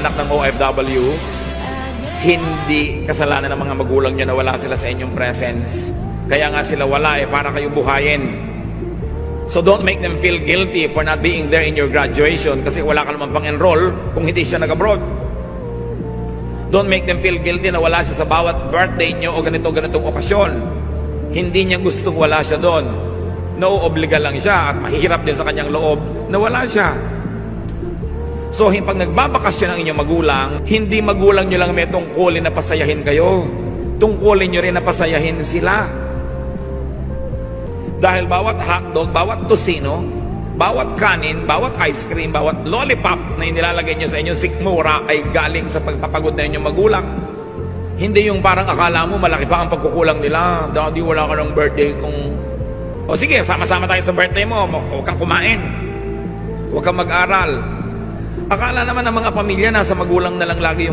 anak ng OFW, hindi kasalanan ng mga magulang nyo na wala sila sa inyong presence. Kaya nga sila wala eh, para kayo buhayin. So don't make them feel guilty for not being there in your graduation kasi wala ka naman pang enroll kung hindi siya nag-abroad. Don't make them feel guilty na wala siya sa bawat birthday nyo o ganito ganitong okasyon. Hindi niya gustong wala siya doon. Nauobliga lang siya at mahirap din sa kanyang loob na wala siya. So, pag nagbabakasyon ang inyong magulang, hindi magulang nyo lang may tungkulin na pasayahin kayo. Tungkulin nyo rin na pasayahin sila. Dahil bawat hotdog, bawat tosino, bawat kanin, bawat ice cream, bawat lollipop na inilalagay nyo sa inyong sikmura ay galing sa pagpapagod na inyong magulang. Hindi yung parang akala mo malaki pa ang pagkukulang nila. Daddy, wala ka ng birthday kung... O sige, sama-sama tayo sa birthday mo. Huwag kang kumain. Huwag kang mag-aral. Akala naman ng mga pamilya nasa magulang na lang lagi yung